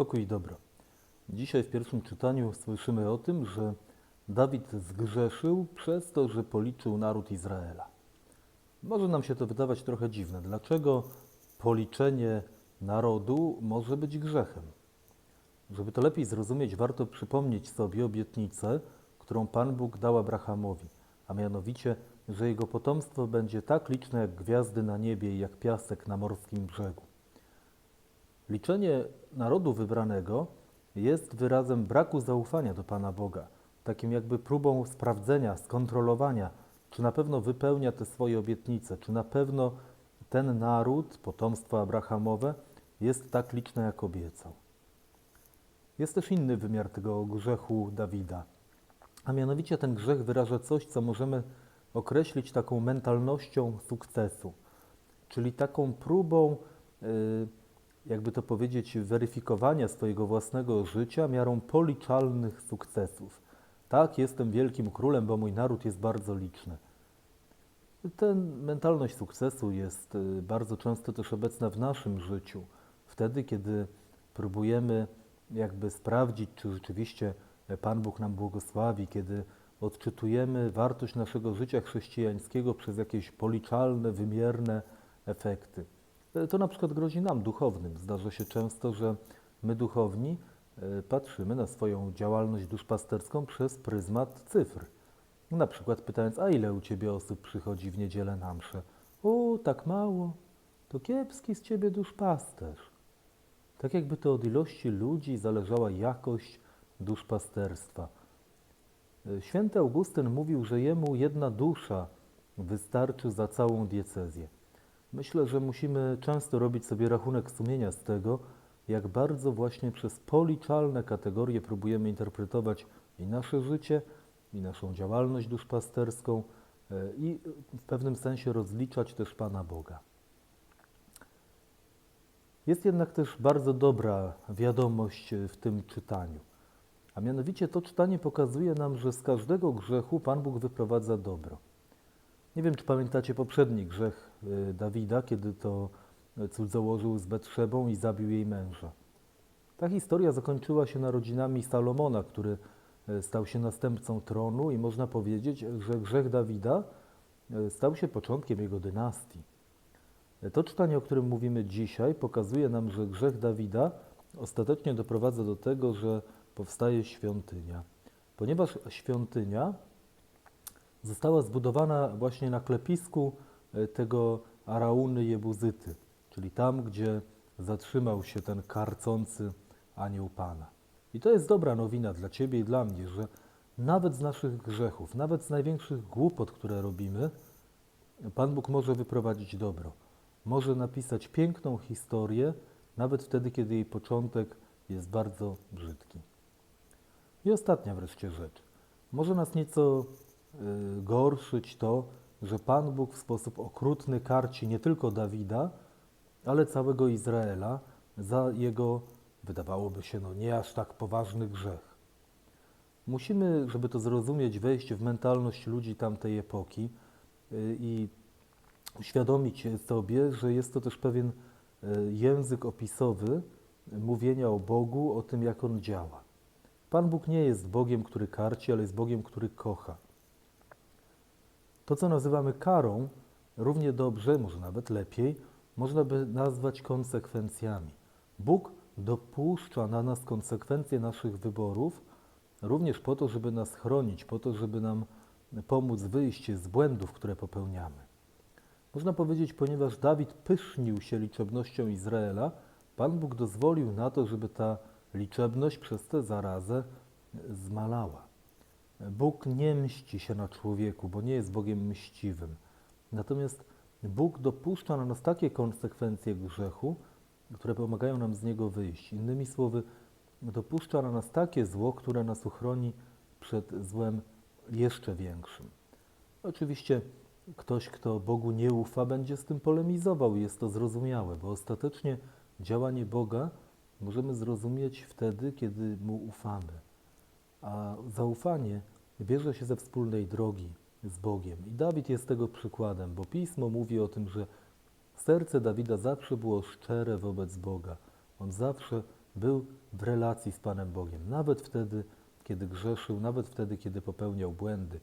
Pokój i dobro. Dzisiaj w pierwszym czytaniu słyszymy o tym, że Dawid zgrzeszył przez to, że policzył naród Izraela. Może nam się to wydawać trochę dziwne. Dlaczego policzenie narodu może być grzechem? Żeby to lepiej zrozumieć, warto przypomnieć sobie obietnicę, którą Pan Bóg dał Abrahamowi, a mianowicie, że jego potomstwo będzie tak liczne jak gwiazdy na niebie i jak piasek na morskim brzegu. Liczenie narodu wybranego jest wyrazem braku zaufania do Pana Boga, takim jakby próbą sprawdzenia, skontrolowania, czy na pewno wypełnia te swoje obietnice, czy na pewno ten naród, potomstwo Abrahamowe, jest tak liczne, jak obiecał. Jest też inny wymiar tego grzechu Dawida, a mianowicie ten grzech wyraża coś, co możemy określić taką mentalnością sukcesu, czyli taką próbą, yy, jakby to powiedzieć, weryfikowania swojego własnego życia miarą policzalnych sukcesów. Tak, jestem wielkim królem, bo mój naród jest bardzo liczny. Ta mentalność sukcesu jest y, bardzo często też obecna w naszym życiu. Wtedy, kiedy próbujemy jakby sprawdzić, czy rzeczywiście Pan Bóg nam błogosławi, kiedy odczytujemy wartość naszego życia chrześcijańskiego przez jakieś policzalne, wymierne efekty. E, To na przykład grozi nam, duchownym. Zdarza się często, że my duchowni e, patrzymy na swoją działalność duszpasterską przez pryzmat cyfr. Na przykład pytając, a ile u Ciebie osób przychodzi w niedzielę na mszę? O, tak mało. To kiepski z Ciebie duszpasterz. Tak jakby to od ilości ludzi zależała jakość duszpasterstwa. E, Święty Augustyn mówił, że jemu jedna dusza wystarczy za całą diecezję. Myślę, że musimy często robić sobie rachunek sumienia z tego, jak bardzo właśnie przez policzalne kategorie próbujemy interpretować i nasze życie, i naszą działalność duszpasterską, e, i w pewnym sensie rozliczać też Pana Boga. Jest jednak też bardzo dobra wiadomość w tym czytaniu. A mianowicie to czytanie pokazuje nam, że z każdego grzechu Pan Bóg wyprowadza dobro. Nie wiem, czy pamiętacie poprzedni grzech y, Dawida, kiedy to cudzołożył z Betrzebą i zabił jej męża. Ta historia zakończyła się narodzinami Salomona, który y, stał się następcą tronu i można powiedzieć, że grzech Dawida y, stał się początkiem jego dynastii. To czytanie, o którym mówimy dzisiaj, pokazuje nam, że grzech Dawida ostatecznie doprowadza do tego, że powstaje świątynia. Ponieważ świątynia została zbudowana właśnie na klepisku e, tego Arauny Jebuzyty, czyli tam, gdzie zatrzymał się ten karcący anioł Pana. I to jest dobra nowina dla Ciebie i dla mnie, że nawet z naszych grzechów, nawet z największych głupot, które robimy, Pan Bóg może wyprowadzić dobro. Może napisać piękną historię, nawet wtedy, kiedy jej początek jest bardzo brzydki. I ostatnia wreszcie rzecz. Może nas nieco gorszyć to, że Pan Bóg w sposób okrutny karci nie tylko Dawida, ale całego Izraela za jego, wydawałoby się, no nie aż tak poważny grzech. Musimy, żeby to zrozumieć, wejść w mentalność ludzi tamtej epoki y, i uświadomić sobie, że jest to też pewien y, język opisowy mówienia o Bogu, o tym, jak On działa. Pan Bóg nie jest Bogiem, który karci, ale jest Bogiem, który kocha. To, co nazywamy karą, równie dobrze, może nawet lepiej, można by nazwać konsekwencjami. Bóg dopuszcza na nas konsekwencje naszych wyborów, również po to, żeby nas chronić, po to, żeby nam pomóc wyjść z błędów, które popełniamy. Można powiedzieć, ponieważ Dawid pysznił się liczebnością Izraela, Pan Bóg dozwolił na to, żeby ta liczebność przez tę zarazę zmalała. Bóg nie mści się na człowieku, bo nie jest Bogiem mściwym. Natomiast Bóg dopuszcza na nas takie konsekwencje grzechu, które pomagają nam z niego wyjść. Innymi słowy, dopuszcza na nas takie zło, które nas uchroni przed złem jeszcze większym. Oczywiście ktoś, kto Bogu nie ufa, będzie z tym polemizował i jest to zrozumiałe, bo ostatecznie działanie Boga możemy zrozumieć wtedy, kiedy Mu ufamy. A zaufanie bierze się ze wspólnej drogi z Bogiem. I Dawid jest tego przykładem, bo Pismo mówi o tym, że serce Dawida zawsze było szczere wobec Boga. On zawsze był w relacji z Panem Bogiem, nawet wtedy, kiedy grzeszył, nawet wtedy, kiedy popełniał błędy.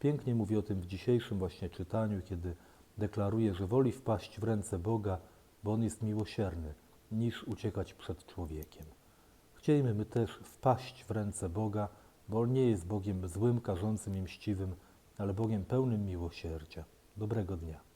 Pięknie mówi o tym w dzisiejszym właśnie czytaniu, kiedy deklaruje, że woli wpaść w ręce Boga, bo On jest miłosierny, niż uciekać przed człowiekiem. Chcielibyśmy my też wpaść w ręce Boga, bo On nie jest Bogiem złym, karzącym i mściwym, ale Bogiem pełnym miłosierdzia. Dobrego dnia.